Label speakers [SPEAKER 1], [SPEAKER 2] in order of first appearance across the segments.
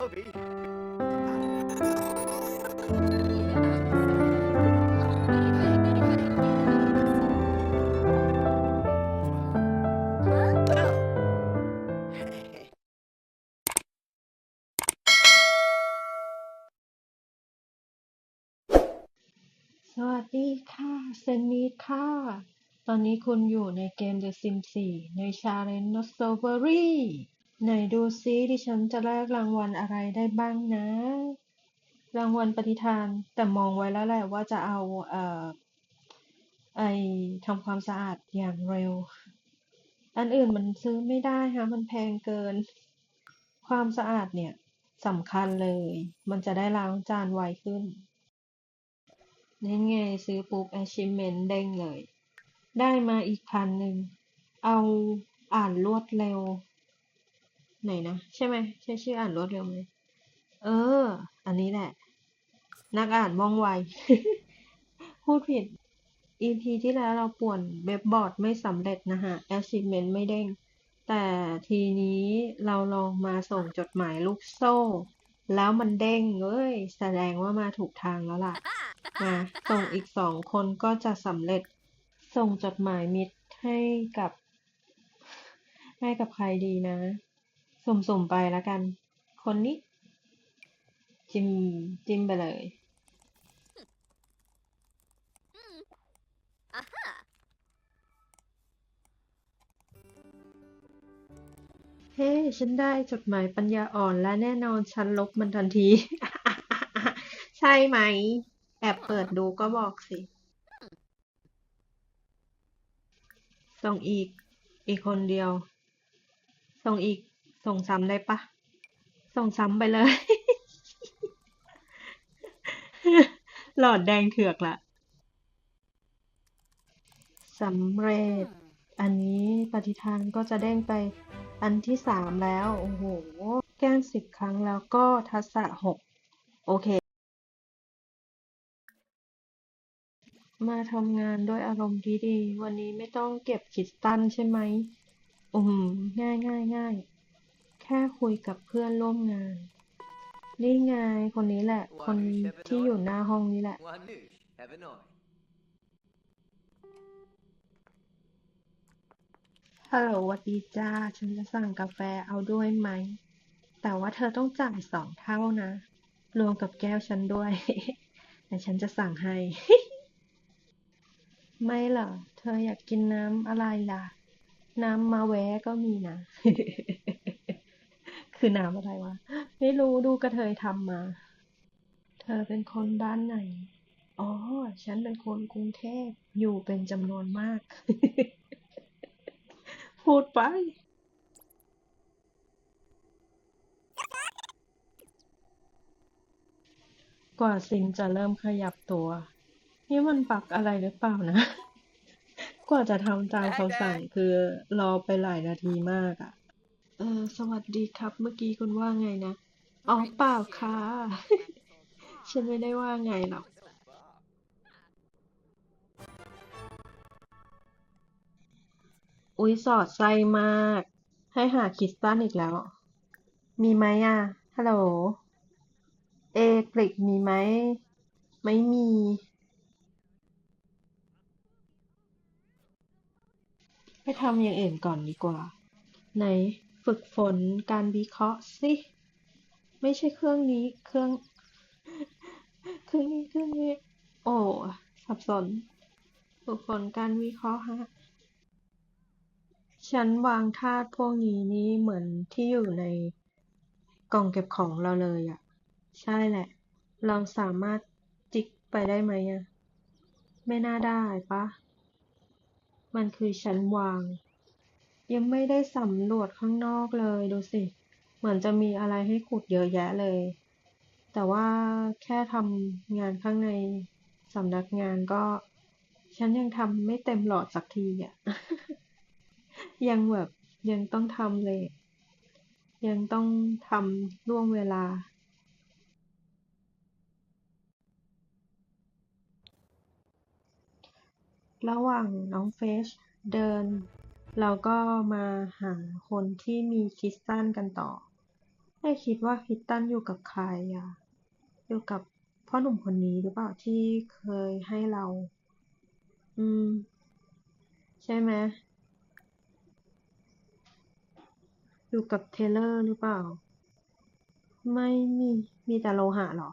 [SPEAKER 1] Obi.
[SPEAKER 2] สวัสดีค่ะ เซนนีค่ะ ตอนนี้คุณอยู่ในเกม The Sims 4 ใน Challenge Not Strawberry ไหนดูซิดิฉันจะแลกรางวัลอะไรได้บ้างนะ รางวัลปฏิทาน แต่มองไว้แล้วแหละว่าจะเอา เอ่อ ไอทำความสะอาดอย่างเร็ว อันอื่นมันซื้อไม่ได้ฮะ มันแพงเกิน ความสะอาดเนี่ยสำคัญเลย มันจะได้ล้างจานไวขึ้นนั่นไงซื้อปุ๊บ achievement เด้งเลย ได้มาอีกพันหนึ่ง เอาอ่านรวดเร็ว ไหนนะ ใช่ไหมใช่ชื่ออ่านรวดเร็วไหมเออ อันนี้แหละ นักอ่านว่องไว พูดผิด EP ที่แล้วเราป่วนเว็บบอร์ดไม่สำเร็จนะฮะ achievement ไม่เด้ง แต่ทีนี้เราลองมาส่งจดหมายลูกโซ่ แล้วมันเด้งเอ้ย แสดงว่ามาถูกทางแล้วล่ะ มาส่งอีกสองคนก็จะสำเร็จ ส่งจดหมายมิตรให้กับ ให้กับใครดีนะ สุ่มๆไปแล้วกัน คนนี้ จิ้มจิ้มไปเลย เฮ้ ฉันได้จดหมายปัญญาอ่อนและแน่นอนฉันลบมันทันที ใช่ไหม แอบเปิดดูก็บอกสิ ส่งอีก อีกคนเดียว ส่งอีก ส่งซ้ำได้ปะ ส่งซ้ำไปเลย หลอดแดงเถือกละสำเร็จ อันนี้ปฏิทานก็จะเด้งไปอันที่สามแล้ว โอ้โห แกล้งสิบครั้งแล้วก็ทักษะหกโอเค มาทำงานด้วยอารมณ์ดีๆ วันนี้ไม่ต้องเก็บคิสตัลใช่ไหมอืมง่ายง่ายง่าย แค่คุยกับเพื่อนร่วมงาน นี่ไงคนนี้แหละ คนที่อยู่หน้าห้องนี้แหละ ฮัลโหลวัสดีจ้า ฉันจะสั่งกาแฟเอาด้วยไหม แต่ว่าเธอต้องจ่ายสองเท่านะ รวมกับแก้วฉันด้วย แต่ฉันจะสั่งให้ ไม่เหรอ เธออยากกินน้ำอะไรล่ะ น้ำมาแวะก็มีนะ คือน้ำอะไรวะ ไม่รู้ดูกระเทยทำมา เธอเป็นคนบ้านไหน อ๋อ ฉันเป็นคนกรุงเทพอยู่เป็นจำนวนมาก พูดไปกว่าซินจะเริ่มขยับตัว นี่มันปักอะไรหรือเปล่านะ กว่าจะทำตามคำสั่งคือรอไปหลายนาทีมากอะ เออสวัสดีครับ เมื่อกี้คุณว่าไงนะ อ๋อเปล่าค่ะ ฉันไม่ได้ว่าไงหรอก อุ๊ยสอดไส้มาก ให้หาคริสตัลอีกแล้ว มีไหมอะ ฮัลโหล เอกริกมีไหม ไม่มี ไปทำอย่างอื่นก่อนดีกว่า ไหน ฝึกฝนการวิเคราะห์สิ ไม่ใช่เครื่องนี้เครื่อง เครื่องนี้เครื่องนี้ โอ้สับสน ฝึกฝนการวิเคราะห์ฮะฉันวางธาตุพวกนี้นี่เหมือนที่อยู่ในกล่องเก็บของเราเลยอะ ใช่แหละ เราสามารถจิกไปได้ไหมอะ ไม่น่าได้ปะ มันคือชั้นวาง ยังไม่ได้สำรวจข้างนอกเลยดูสิ เหมือนจะมีอะไรให้ขุดเยอะแยะเลย แต่ว่าแค่ทำงานข้างในสำนักงานก็ ฉันยังทำไม่เต็มหลอดสักทีอะ ยังแบบยังต้องทำเลย ยังต้องทำล่วงเวลา ระหว่างน้องเฟชเดิน เราก็มาหาคนที่มีคิสตัลกันต่อไม่คิดว่าคิตตันอยู่กับใครอะอยู่กับพ่อหนุ่มคนนี้หรือเปล่าที่เคยให้เรา อืม ใช่ไหมอยู่กับเทเลอร์หรือเปล่า ไม่มี มีแต่โลหะหรอ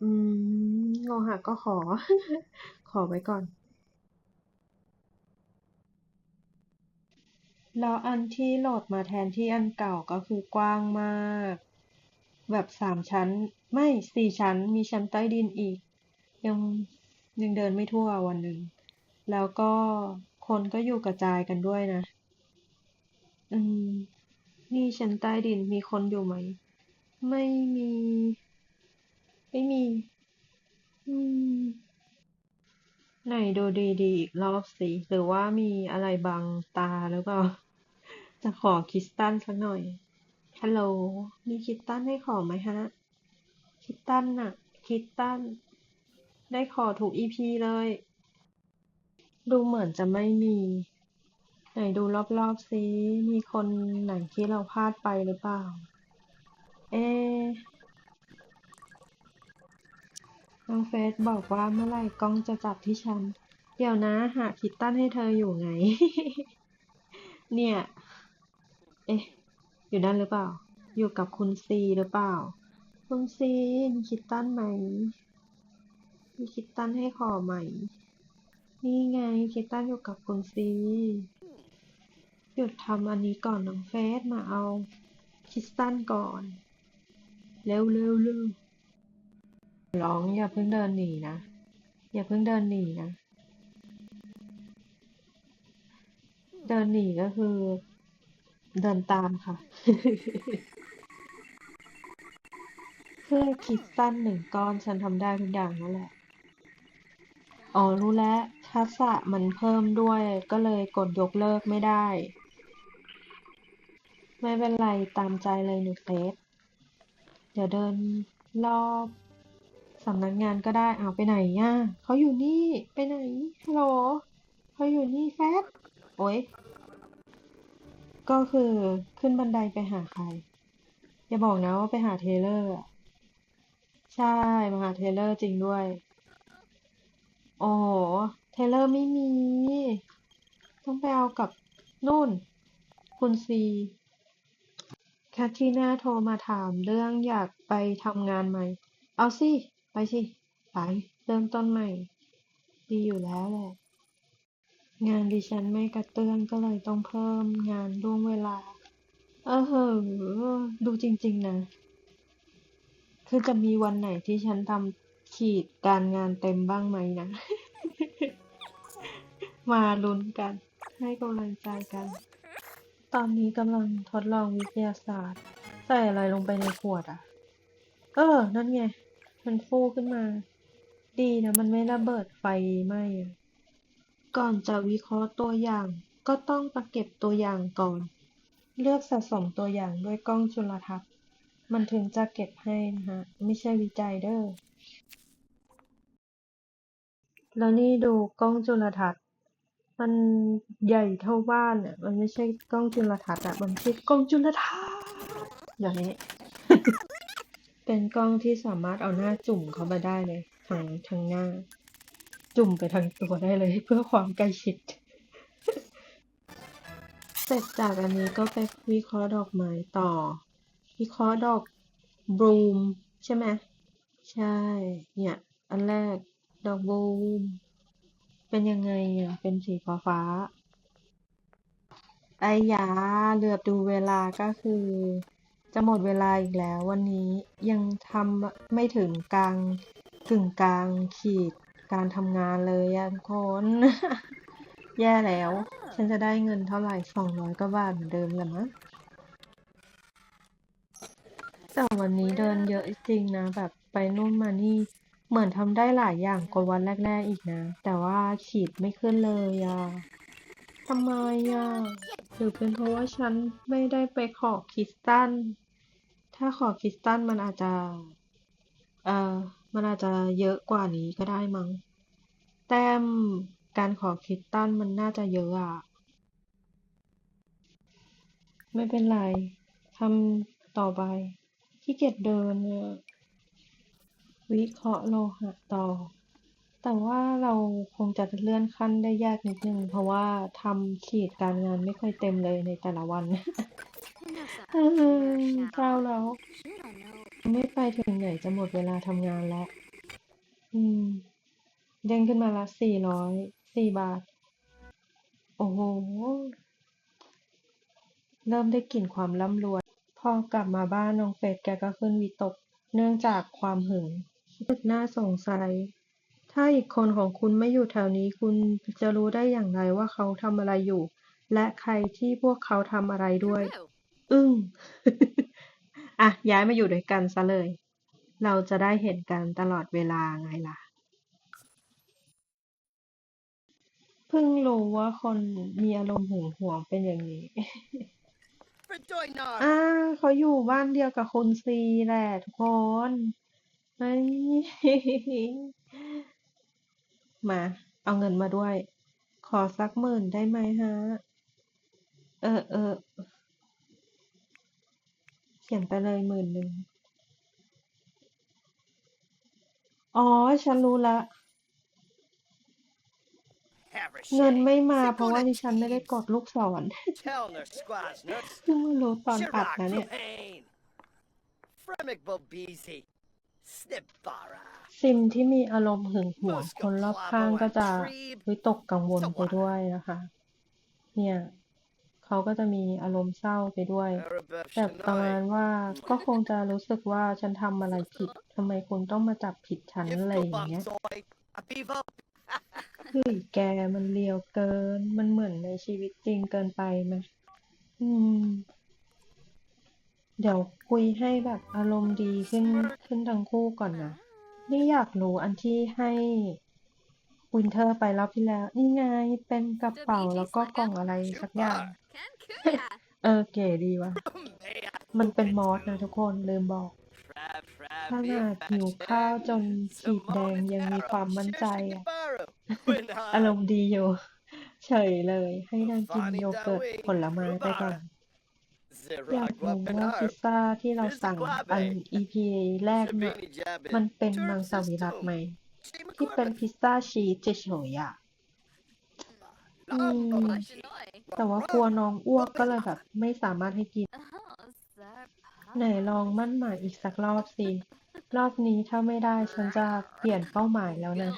[SPEAKER 2] อืม โลหะก็ขอ ขอไว้ก่อน แล้วอันที่โหลดมาแทนที่อันเก่าก็คือกว้างมาก แบบสามชั้น ไม่สี่ชั้น มีชั้นใต้ดินอีก ยังยังเดินไม่ทั่ววันหนึ่ง แล้วก็คนก็อยู่กระจายกันด้วยนะ อืม นี่ชั้นใต้ดินมีคนอยู่ไหม ไม่มี ไม่มี อืม ไหนดูดีๆอีกรอบสิ หรือว่ามีอะไรบังตาหรือเปล่า จะขอคิสตัลสักหน่อย ฮัลโหล มีคิสตัลให้ขอไหมฮะ คิสตัลน่ะ คิสตัลได้ขอถูกอีพีเลย ดูเหมือนจะไม่มี ไหนดูรอบๆซิมีคนไหนที่เราพลาดไปหรือเปล่า เอ๊ะ น้องเฟสบอกว่าเมื่อไหร่กล้องจะจับที่ฉัน เดี๋ยวนะหาคริสตัลให้เธออยู่ไง เนี่ย เอ๊ะ อยู่นั่นหรือเปล่า อยู่กับคุณซีหรือเปล่า คุณซีมีคริสตัลไหม มีคริสตัลให้ขอไหม นี่ไงคริสตัลอยู่กับคุณซีหยุดทำอันนี้ก่อนน้องเฟสมาเอาคริสตัลก่อน เร็วเร็วเร็ว ร้องอย่าเพิ่งเดินหนีนะ อย่าเพิ่งเดินหนีนะ เดินหนีก็คือ เดินตามค่ะ เพื่อคริสตัลหนึ่งก้อนฉันทำได้ทุกอย่างนั่นแหละ อ๋อรู้แล้ว ทักษะมันเพิ่มด้วยก็เลยกดยกเลิกไม่ได้ ไม่เป็นไรตามใจเลยหนูเฟสเดี๋ยวเดินรอบำนักงานก็ได้เอาไปไหนอะเขาอยู่นี่ไปไหนฮัลโหลเขาอยู่นี่แฟสโอ๊ยก็คือขึ้นบันไดไปหาใคร อย่าบอกนะว่าไปหาเทเลอร์อะใช่มาหาเทเลอร์จริงด้วย โอ้โหเทเลอร์ไม่มี ต้องไปเอากับนู่น คุณซีแคทรีน่าโทรมาถามเรื่องอยากไปทำงานไหม เอาสิ ไปสิ ไป เริ่มต้นใหม่ ดีอยู่แล้วแหละ งานดิฉันไม่กระเตื้องก็เลยต้องเพิ่มงานล่วงเวลา เออเหอะดูจริง ๆ นะ คือจะมีวันไหนที่ฉันทำขีดการงานเต็มบ้างไหมนะ มาลุ้นกัน ให้กำลังใจกัน ตอนนี้กำลังทดลองวิทยาศาสตร์ ใส่อะไรลงไปในขวดอะ เออ นั่นไง มันฟูขึ้นมา ดีนะมันไม่ระเบิดไฟไหมก่อนจะวิเคราะห์ตัวอย่าง ก็ต้องประเก็บตัวอย่างก่อน เลือกสะสมตัวอย่างด้วยกล้องจุลทรรศน์ มันถึงจะเก็บให้นะฮะ ไม่ใช่วิจัยเด้อ แล้วนี่ดูกล้องจุลทรรศน์ มันใหญ่เท่าบ้านอะ มันไม่ใช่กล้องจุลทรรศน์อะ มันไม่ใช่กล้องจุลทรรศน์อย่างนี้ เป็นกล้องที่สามารถเอาหน้าจุ่มเข้าไปได้เลยทั้งทั้งหน้า จุ่มไปทั้งตัวได้เลยเพื่อความใกล้ชิดเสร็จจากอันนี้ก็ไปวิเคราะห์ดอกไม้ต่อ วิเคราะห์ดอกบลูมใช่ไหมใช่ เนี่ย อันแรกดอกบลูมเป็นยังไงอะเป็นสีฟ้าฟ้าไอ้ยาเหลือบดูเวลาก็คือ จะหมดเวลาอีกแล้ววันนี้ยังทำไม่ถึงกลางกึ่งกลางขีดการทำงานเลยอะทุกคน แย่แล้ว ฉันจะได้เงินเท่าไหร่สองร้อยกว่าบาทเหมือนเดิมแหละมั้งแต่วันนี้เดินเยอะจริงนะแบบไปนู่นมานี่ เหมือนทำได้หลายอย่างกว่าวันแรก ๆอีกนะ แต่ว่าขีดไม่ขึ้นเลยอะทำไมอะหรือเป็นเพราะว่าฉันไม่ได้ไปขอคิสตัล ถ้าขอคริสตัลมันอาจจะ เอ่อ มันอาจจะเยอะกว่านี้ก็ได้มั้ง แต้มการขอคริสตัลมันน่าจะเยอะอะ ไม่เป็นไรทำต่อไปขี้เกียจเดินเนี่ยวิเคราะห์โลหะต่อ แต่ว่าเราคงจะเลื่อนขั้นได้ยากนิดนึง เพราะว่าทำขีดการงานไม่ค่อยเต็มเลยในแต่ละวัน เออเศร้าแล้วไม่ไปถึงไหนจะหมดเวลาทำงานแล้ว อืมเด้งขึ้นมาละสี่ร้อยสี่บาท โอ้โห เริ่มได้กลิ่นความร่ำรวย พอกลับมาบ้านน้องเฟรดแกก็ขึ้นวิตก เนื่องจากความหึงรู้สึกน่าสงสัย ถ้าอีกคนของคุณไม่อยู่แถวนี้คุณจะรู้ได้อย่างไรว่าเขาทำอะไรอยู่ และใครที่พวกเขาทำอะไรด้วย อึ้ง อะ ย้ายมาอยู่ด้วยกันซะเลย เราจะได้เห็นกันตลอดเวลาไงล่ะ เพิ่งรู้ว่าคนมีอารมณ์หึงหวงเป็นอย่างนี้
[SPEAKER 1] Verdoinar!
[SPEAKER 2] อ่าเขาอยู่บ้านเดียวกับคุณซีแหละทุกคนเฮ้ย มา เอาเงินมาด้วย ขอสักหมื่นได้ไหมฮะ เออเออเขียนไปเลยหมื่นหนึ่ง อ๋อ ฉันรู้ละ เงินไม่มาเพราะว่าดิฉันไม่ได้กดลูกศรเพิ่งมารู้ตอนอัดนะเนี่ยซิมที่มีอารมณ์หึงหวงคนรอบข้างก็จะวิตกกังวลไปด้วยนะคะ เนี่ย เขาก็จะมีอารมณ์เศร้าไปด้วยแบบประมาณว่าก็คงจะรู้สึกว่าฉันทำอะไรผิดทำไมคุณต้องมาจับผิดฉันอะไรอย่างเงี้ยเฮ้ยแกมันเลียวเกิน มันเหมือนในชีวิตจริงเกินไปไหมอืม เดี๋ยวคุยให้แบบอารมณ์ดีขึ้นขึ้นทั้งคู่ก่อนนะ นี่อยากรู้อันที่ให้วินเทอร์ไปรอบที่แล้ว นี่ไงเป็นกระเป๋าแล้วก็กล่องอะไรสักอย่าง เออเก๋ดีว่ะ มันเป็นมอสนะทุกคนลืมบอกขนาดหิวข้าวจนขีดแดงยังมีความมั่นใจอะอารมณ์ดีอยู่ เฉยเลย ให้นางกินโยเกิร์ตผลไม้ไปก่อน อยากรู้ว่าพิซซ่าที่เราสั่งอัน EP แรกเนี่ยมันเป็นมังสวิรัตไหม ที่เป็นพิซซ่าชีสเฉยๆอะอืม แต่ว่ากลัวน้องอ้วกก็เลยแบบไม่สามารถให้กิน ไหนลองมั่นหมายอีกสักรอบสิ รอบนี้ถ้าไม่ได้ฉันจะเปลี่ยนเป้าหมายแล้วนะ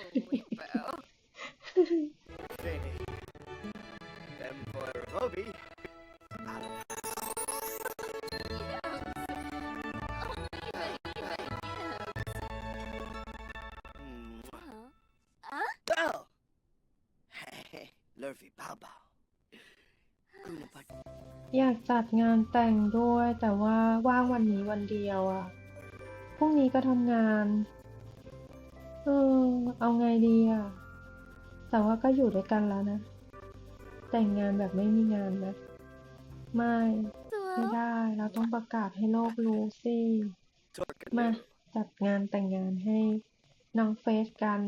[SPEAKER 1] Oh. Hey, Lurvy Bao Bao. Kuna pa
[SPEAKER 2] อยากจัดงานแต่งด้วย แต่ว่าว่างวันนี้วันเดียวอะพรุ่งนี้ก็ทำงานเออเอาไงดีอะแต่ว่าก็อยู่ด้วยกันแล้วนะ แต่งงานแบบไม่มีงานนะไม่ไม่ได้ เราต้องประกาศให้โลกรู้สิ มาจัดงานแต่งงานให้น้องเฟสกัน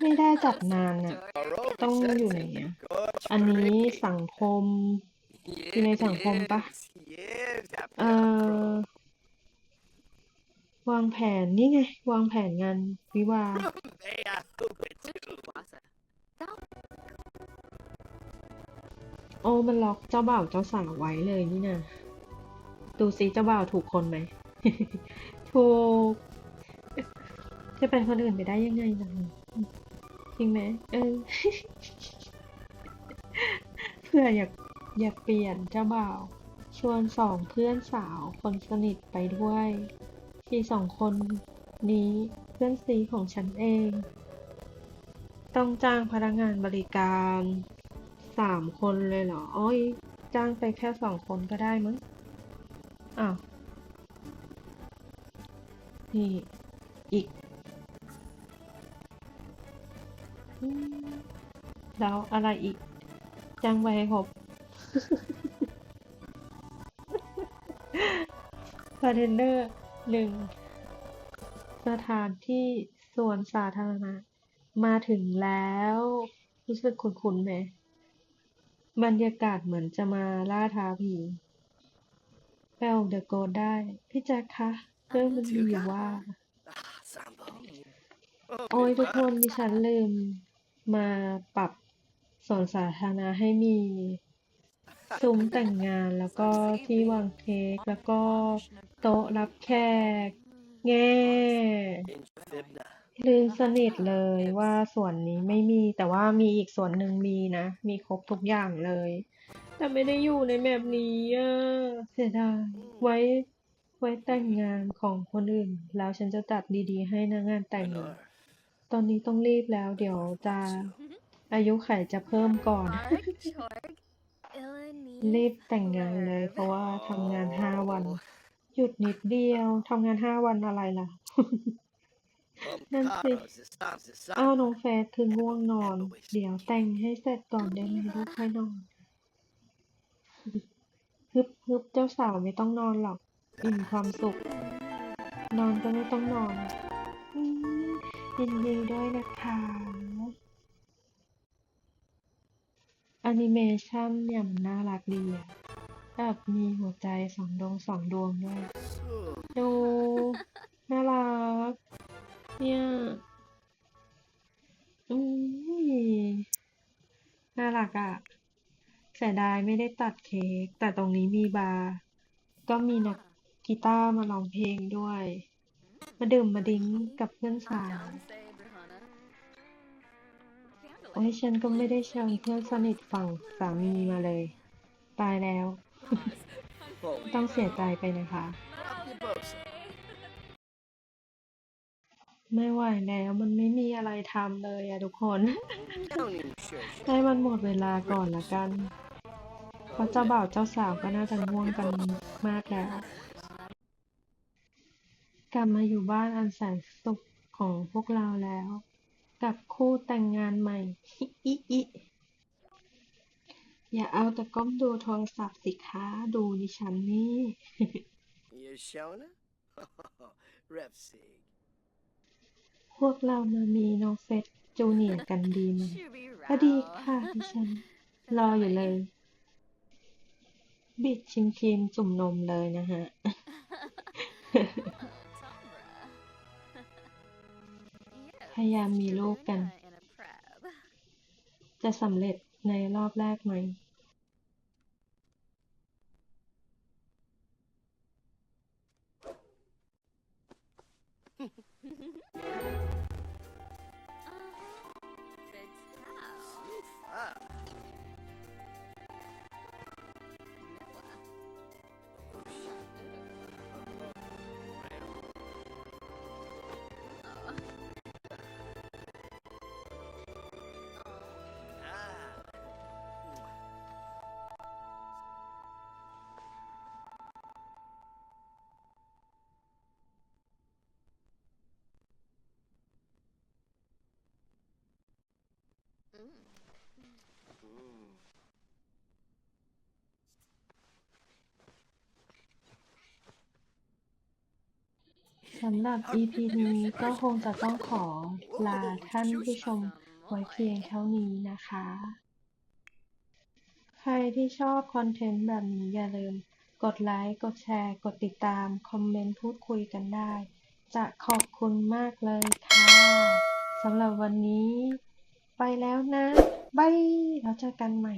[SPEAKER 2] ไม่ได้จัดนานน่ะ ต้องอยู่ไหนอะอันนี้สังคม อยู่ในสังคมปะเอ่อ วางแผนนี่ไง วางแผนงานวิวาห์โอ้มันล็อกเจ้าบ่าวเจ้าสาวไว้เลยนี่นะดูซิเจ้าบ่าวถูกคนไหม ถูก จะเป็นคนอื่นไปได้ยังไงนะ จริงไหมเออ เพื่ออยากอยากเปลี่ยนเจ้าบ่าว ชวนสองเพื่อนสาวคนสนิทไปด้วยที่สองคนนี้เพื่อนซีของฉันเอง ต้องจ้างพนักงานบริการสามคนเลยเหรอโอ้ยจ้างไปแค่สองคนก็ได้มั้ง อ้าว นี่ แล้วอะไรอีกจ้างไปให้ครบบาร์เทนเดอร์หนึ่งสถานที่ส่วนสาธารณะ มาถึงแล้ว รู้สึกคุ้นๆไหมบรรยากาศเหมือนจะมาล่าท้าผีแปลเดอะโกดได้ พี่แจ็คคะเรื่องมันมีอยู่ว่า
[SPEAKER 1] Ah, Sambo.
[SPEAKER 2] โอ้ยทุกคนดิฉันลืม มาปรับสวนสาธารณะให้มีซุ้มแต่งงานแล้วก็ที่วางเค้กแล้วก็โต๊ะรับแขก แง่ลืมสนิทเลยว่าส่วนนี้ไม่มีแต่ว่ามีอีกส่วนหนึ่งมีนะ มีครบทุกอย่างเลย แต่ไม่ได้อยู่ในแมปนี้อะเสียดายไว้ไว้แต่งงานของคนอื่น แล้วฉันจะจัดดีๆ ให้นะงานแต่ง ตอนนี้ต้องรีบแล้ว เดี๋ยวจะอายุไขจะเพิ่มก่อน รีบแต่งงานเลย เพราะว่าทำงานห้าวัน หยุดนิดเดียวทำงานห้าวันอะไรล่ะ นั่นสิ
[SPEAKER 1] Bomcaros, estamos de
[SPEAKER 2] อ้าว
[SPEAKER 1] Sambo.
[SPEAKER 2] น้องแฟร์คือง่วงนอน เดี๋ยวแต่งให้เสร็จก่อนได้ไหมลูกค่อยนอนฮึบฮึบเจ้าสาวไม่ต้องนอนหรอก อิ่มความสุข นอนก็ไม่ต้องนอนอืม ยินดีด้วยนะคะแอนิเมชันเนี่ยมันน่ารักดีอะแบบมีหัวใจสองดวงสองดวงด้วย ดูน่ารัก เนี่ยอืมน่ารักอะเสียดายไม่ได้ตัดเค้กแต่ตรงนี้มีบาร์ก็มีนักกีตาร์มาร้องเพลงด้วย มาดื่มมาดิ้งกับเพื่อนสาว โอ้ยฉันก็ไม่ได้เชิญเพื่อนสนิทฝั่งสามีมาเลย ตายแล้ว
[SPEAKER 1] oh,
[SPEAKER 2] ต้องเสียใจไปนะคะ
[SPEAKER 1] up your boats.
[SPEAKER 2] ไม่ไหวแล้วมันไม่มีอะไรทำเลยอะทุกคน
[SPEAKER 1] Don't even sure.
[SPEAKER 2] ให้มันหมดเวลาก่อนละกัน เพราะเจ้าบ่าวเจ้าสาวก็น่าจะง่วงกันมากแล้ว กลับมาอยู่บ้านอันแสนสุขของพวกเราแล้ว กับคู่แต่งงานใหม่ฮิอิอิอย่าเอาแต่ก้มดูโทรศัพท์สิคะดูดิฉันนี่
[SPEAKER 1] You Shona? Rev Sig.
[SPEAKER 2] พวกเรามามีน้องเฟสจูเนียร์กันดีไหม ก็ดีค่ะดิฉัน รออยู่เลย บิดชิมครีมจุ่มนมเลยนะฮะ ยายามมีลูกกัน จะสำเร็จในรอบแรกไหม สำหรับ EP นี้ก็คงจะต้องขอลาท่านผู้ชมไว้เพียงเท่านี้นะคะ ใครที่ชอบคอนเทนต์แบบนี้อย่าลืม กดไลค์ กดแชร์ กดติดตาม คอมเมนต์พูดคุยกันได้ จะขอบคุณมากเลยค่ะ สำหรับวันนี้ ไปแล้วนะบาย แล้วเจอกันใหม่